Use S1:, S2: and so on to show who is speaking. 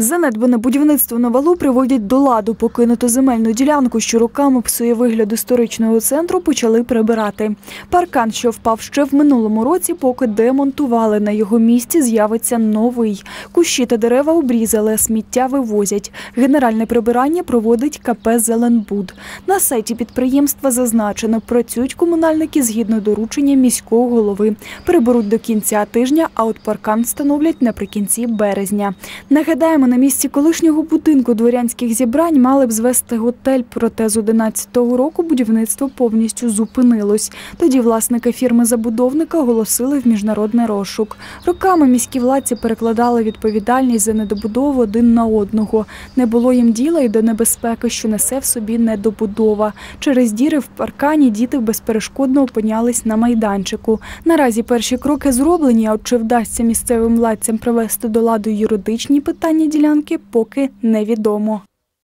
S1: Занедбане будівництво на валу приводять до ладу. Покинуту земельну ділянку, що роками псує вигляд історичного центру, почали прибирати. Паркан, що впав ще в минулому році, поки демонтували. На його місці з'явиться новий. Кущі та дерева обрізали, сміття вивозять. Генеральне прибирання проводить КП «Зеленбуд». На сайті підприємства зазначено, працюють комунальники згідно доручення міського голови. Переберуть до кінця тижня, а от паркан встановлять наприкінці березня. Нагадаємо, на місці колишнього будинку дворянських зібрань мали б звести готель, проте з 11-го року будівництво повністю зупинилось. Тоді власники фірми-забудовника оголосили в міжнародний розшук. Роками міські владці перекладали відповідальність за недобудову один на одного. Не було їм діла і до небезпеки, що несе в собі недобудова. Через діри в паркані діти безперешкодно опинялись на майданчику. Наразі перші кроки зроблені, а от чи вдасться місцевим владцям привести до ладу юридичні питання ділянки, поки невідомо.